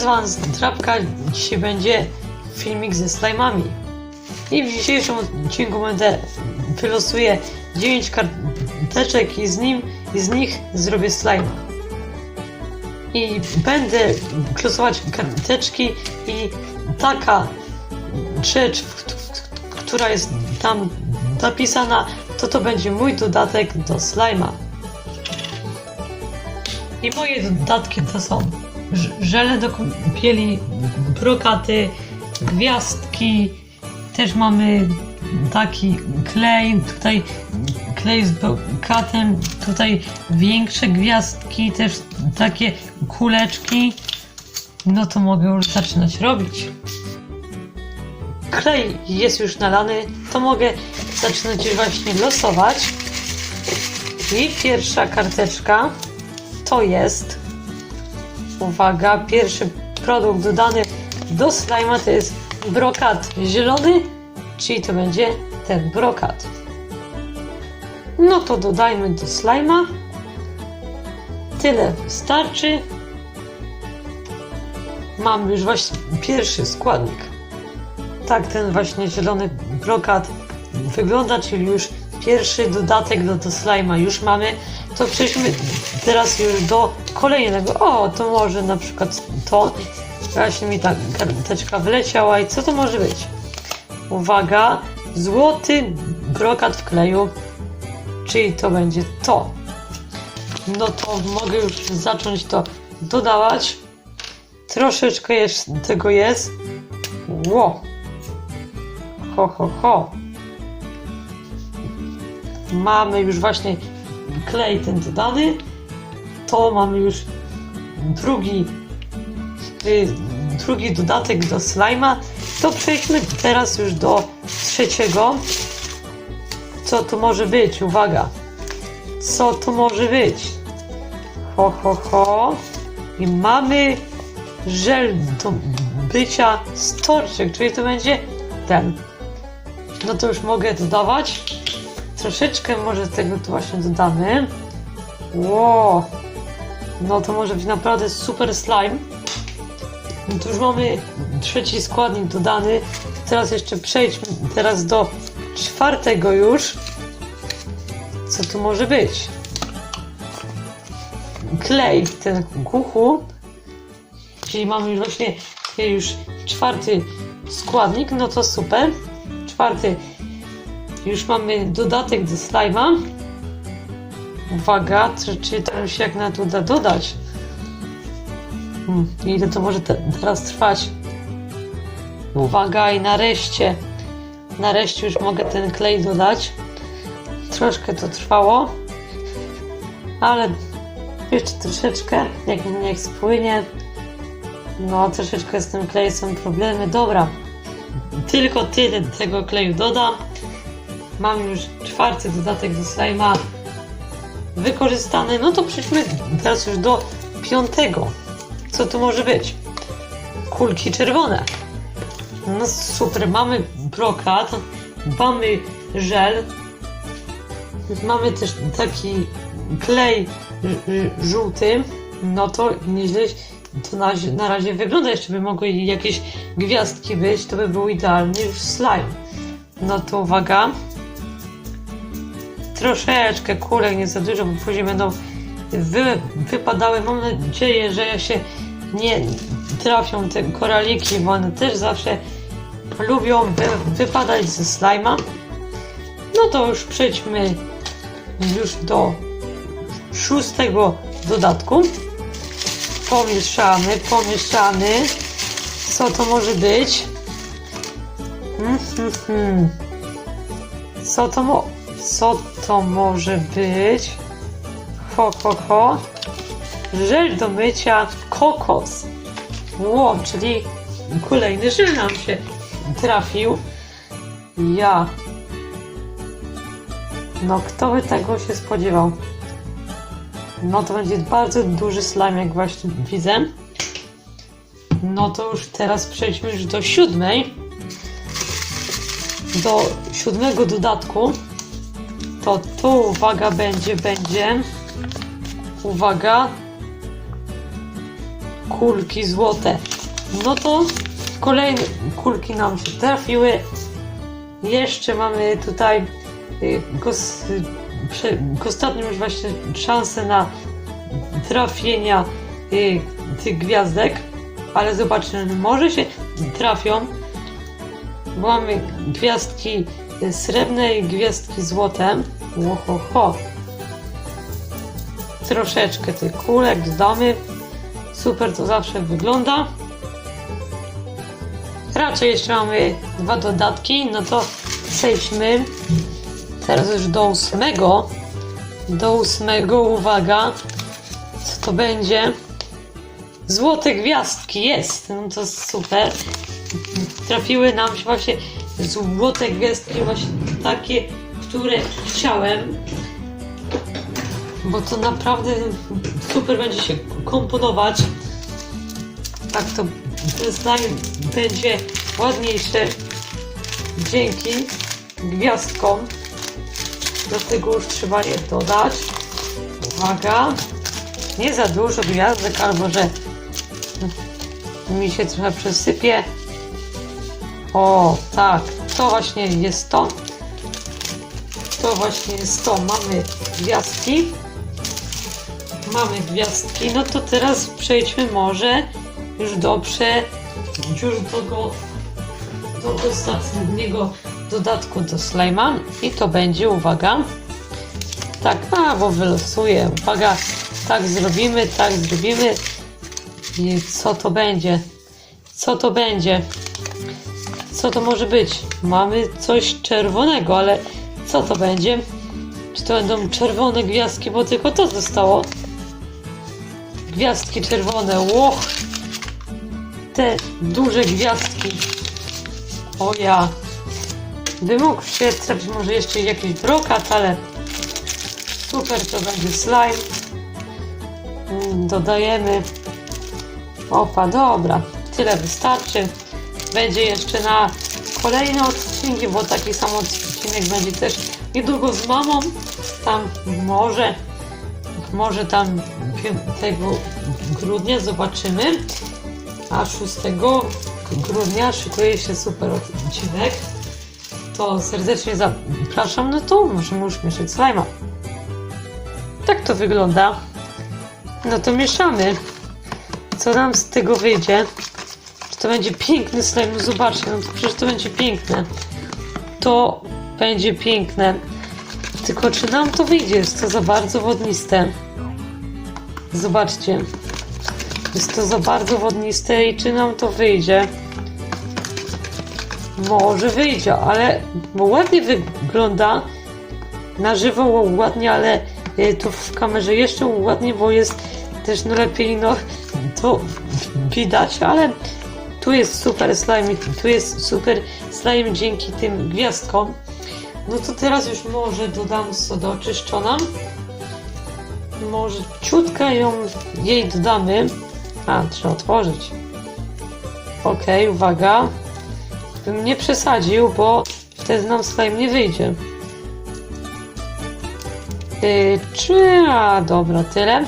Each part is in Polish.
z wami Trapka, dzisiaj będzie filmik ze slajmami. I w dzisiejszym odcinku będę wylosuję 9 karteczek i z nim i z nich zrobię slime. I będę losować karteczki i taka rzecz, która jest tam napisana, to to będzie mój dodatek do slima. I moje dodatki to są żele do kąpieli, brokaty, gwiazdki, też mamy taki klej, tutaj klej z brokatem, tutaj większe gwiazdki, też takie kuleczki. No to mogę już zaczynać robić. Klej jest już nalany, to mogę zaczynać właśnie losować. I pierwsza karteczka to jest, uwaga, pierwszy produkt dodany do slima to jest brokat zielony, czyli to będzie ten brokat. No to dodajmy do slima. Tyle starczy. Mam już właśnie pierwszy składnik. Tak ten właśnie zielony brokat wygląda, czyli już pierwszy dodatek do, do slima już mamy. To przejdźmy teraz już do kolejnego. O, to może na przykład to. Właśnie mi ta karteczka wyleciała i co to może być? Uwaga, złoty brokat w kleju, czyli to będzie to. No to mogę już zacząć to dodawać. Troszeczkę jeszcze tego jest. Ło! Ho, ho, ho. Mamy już właśnie klej ten dodany. To mamy już drugi, y, drugi dodatek do slima. To przejdźmy teraz już do trzeciego. Co tu może być? Uwaga. Co tu może być? Ho, ho, ho. I mamy żel do bycia storczek, czyli to będzie ten. No to już mogę dodawać. Troszeczkę może tego tu właśnie dodamy. Ło! No to może być naprawdę super slime. No to już mamy trzeci składnik dodany. Teraz jeszcze przejdźmy teraz do czwartego już. Co tu może być? Klej, ten kuchu. Czyli mamy już właśnie już czwarty składnik, no to super. Czwarty, już mamy dodatek do slima. Uwaga, czy, czy to się jak na to da dodać? Hmm, ile to może te, teraz trwać? Uwaga i nareszcie, nareszcie już mogę ten klej dodać. Troszkę to trwało, ale jeszcze troszeczkę, jak niech spłynie. No, troszeczkę z tym klejem są problemy. Dobra, tylko tyle tego kleju dodam. Mam już czwarty dodatek do slima wykorzystany. No to przejdźmy teraz już do piątego. Co tu może być? Kulki czerwone. No super, mamy brokat, mamy żel, mamy też taki klej żółty. No to nieźle to na, na razie wygląda. Jeszcze by mogły jakieś gwiazdki być, to by był idealny już slime. No to uwaga. Troszeczkę kulek, nie za dużo, bo później będą wy, wypadały. Mam nadzieję, że się nie trafią te koraliki, bo one też zawsze lubią wy, wypadać ze slajma. No to już przejdźmy już do szóstego dodatku. Pomieszamy, pomieszamy. Co to może być? Mm, mm, mm. Co to mo... Co to może być? Ho, ho, ho. Żel do mycia kokos. Ło, czyli kolejny żel nam się trafił. Ja. No, kto by tego się spodziewał? No to będzie bardzo duży slime, jak właśnie widzę. No to już teraz przejdźmy już do siódmej. Do siódmego dodatku. To tu, uwaga, będzie, będzie. Uwaga. kulki złote. No to kolejne kulki nam się trafiły. Jeszcze mamy tutaj y, ostatnią już właśnie szansę na trafienia y, tych gwiazdek, ale zobaczymy, może się trafią, bo mamy gwiazdki srebrne i gwiazdki złote. Ło, ho, ho. Troszeczkę tych kulek dodamy. Super to zawsze wygląda. Raczej jeszcze mamy dwa dodatki, no to przejdźmy teraz już do ósmego. Do ósmego, uwaga, co to będzie? Złote gwiazdki, jest, no to super. Trafiły nam się właśnie złote gwiazdki, właśnie takie, które chciałem. Bo to naprawdę super będzie się komponować. Tak to slime będzie ładniejszy dzięki gwiazdkom. Do tego już trzeba je dodać. Uwaga. Nie za dużo gwiazdek, albo że mi się trochę przesypie. O, tak. To właśnie jest to. To właśnie jest to. Mamy gwiazdki. Mamy gwiazdki. No to teraz przejdźmy może już do prze... już do go do ostatniego dodatku do slajma i to będzie, uwaga, tak, a, bo wylosuję, uwaga, tak zrobimy, tak zrobimy i co to będzie, co to będzie, co to może być, mamy coś czerwonego, ale co to będzie, czy to będą czerwone gwiazdki, bo tylko to zostało, gwiazdki czerwone, łoch, te duże gwiazdki, o ja. By mógł się trafić może jeszcze jakiś brokat, ale super to będzie slime. Mm, Dodajemy. Opa, dobra. Tyle wystarczy. Będzie jeszcze na kolejne odcinki, bo taki sam odcinek będzie też niedługo z mamą. Tam może, może tam 5 grudnia zobaczymy. A 6 grudnia szykuje się super odcinek. To serdecznie zapraszam, no to możemy już mieszać slajma. Tak to wygląda. No to mieszamy. Co nam z tego wyjdzie? To będzie piękny slime? Zobaczcie, no przecież to będzie piękne. To będzie piękne. Tylko czy nam to wyjdzie? Jest to za bardzo wodniste. Zobaczcie. Jest to za bardzo wodniste i czy nam to wyjdzie? Może wyjdzie, ale bo ładnie wygląda. Na żywo ładnie, ale y, tu w kamerze jeszcze ładnie, bo jest też no lepiej, no to widać, ale tu jest super slime, tu jest super slime dzięki tym gwiazdkom. No to teraz już może dodam sodę oczyszczoną. Może ciutka ją jej dodamy. A, trzeba otworzyć. Ok, uwaga. Bym nie przesadził, bo wtedy nam slime nie wyjdzie. Yy, czy... A, dobra, tyle.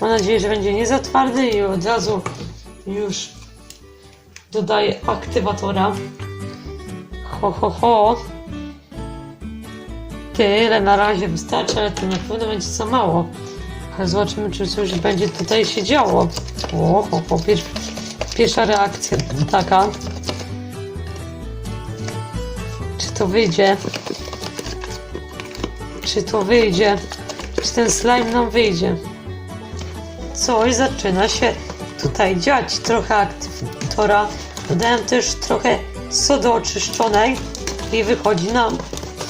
Mam nadzieję, że będzie nie za twardy i od razu już dodaję aktywatora. Ho, ho, ho. Tyle na razie wystarczy, ale to na pewno będzie za mało. Ale zobaczymy, czy coś będzie tutaj się działo. O, ho, ho, pier pierwsza reakcja taka. Czy to wyjdzie? Czy to wyjdzie? Czy ten slime nam wyjdzie? Coś zaczyna się tutaj dziać. Trochę aktywatora. Dodałem też trochę sody oczyszczonej i wychodzi nam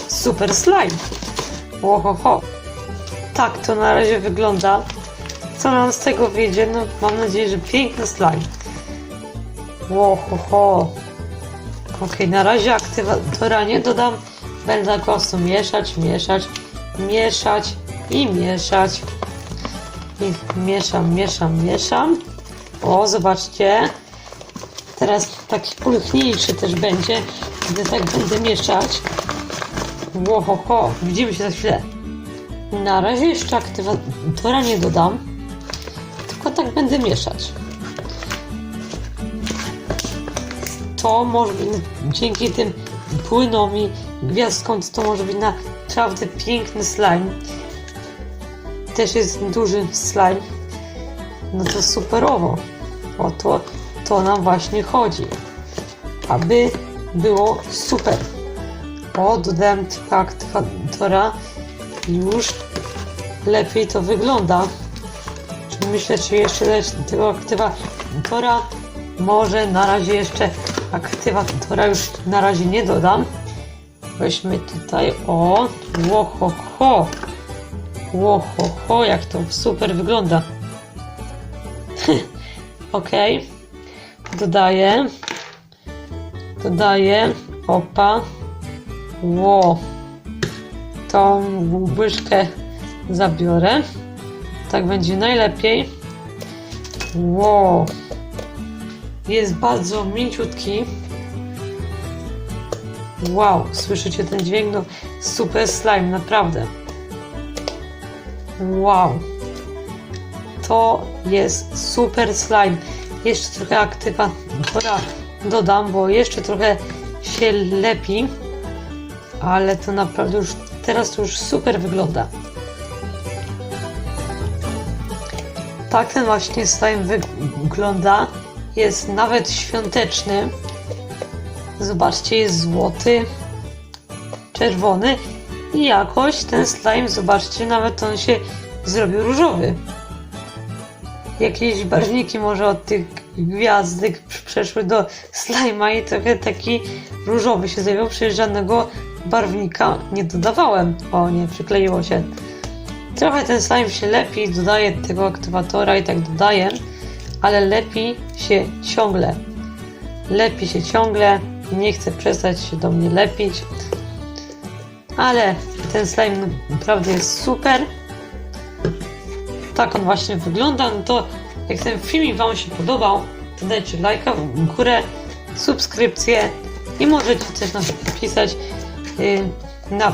super slime. Ohoho. Tak to na razie wygląda. Co nam z tego wyjdzie? No mam nadzieję, że piękny slime. Ohoho. Ok, na razie aktywatora nie dodam. Będę po prostu mieszać, mieszać, mieszać i mieszać. I mieszam, mieszam, mieszam. O, zobaczcie. Teraz taki pulchniejszy też będzie, gdy tak będę mieszać. Łohoho, widzimy się za chwilę. Na razie jeszcze aktywatora nie dodam, tylko tak będę mieszać. to może być, dzięki tym płynom i gwiazdkom, to może być naprawdę piękny slime. Też jest duży slime. No to superowo. O to, to nam właśnie chodzi. Aby było super. O, dodałem aktywatora. Już lepiej to wygląda. Myślę, czy jeszcze dać tego aktywatora? Może na razie jeszcze aktywatora już na razie nie dodam. Weźmy tutaj, o, ło, ho, ho. Ło, ho, ho, jak to super wygląda. ok. Dodaję. Dodaję. Opa. Ło. Tą łyżkę zabiorę. Tak będzie najlepiej. Ło. Jest bardzo mięciutki. Wow, słyszycie ten dźwięk? No, super slime, naprawdę. Wow. To jest super slime. Jeszcze trochę aktywatora dodam, bo jeszcze trochę się lepi. Ale to naprawdę już teraz to już super wygląda. Tak ten właśnie slime wygląda. Jest nawet świąteczny. Zobaczcie, jest złoty, czerwony i jakoś ten slime, zobaczcie, nawet on się zrobił różowy. Jakieś barwniki może od tych gwiazdek przeszły do slajma i trochę taki różowy się zrobił, przecież żadnego barwnika nie dodawałem. O nie, przykleiło się. Trochę ten slime się lepi, dodaję tego aktywatora i tak dodaję, ale lepi się ciągle. Lepi się ciągle, nie chcę przestać się do mnie lepić. Ale ten slime naprawdę jest super. Tak on właśnie wygląda. No to jak ten filmik Wam się podobał, to dajcie lajka w górę, subskrypcję i możecie też napisać yy, na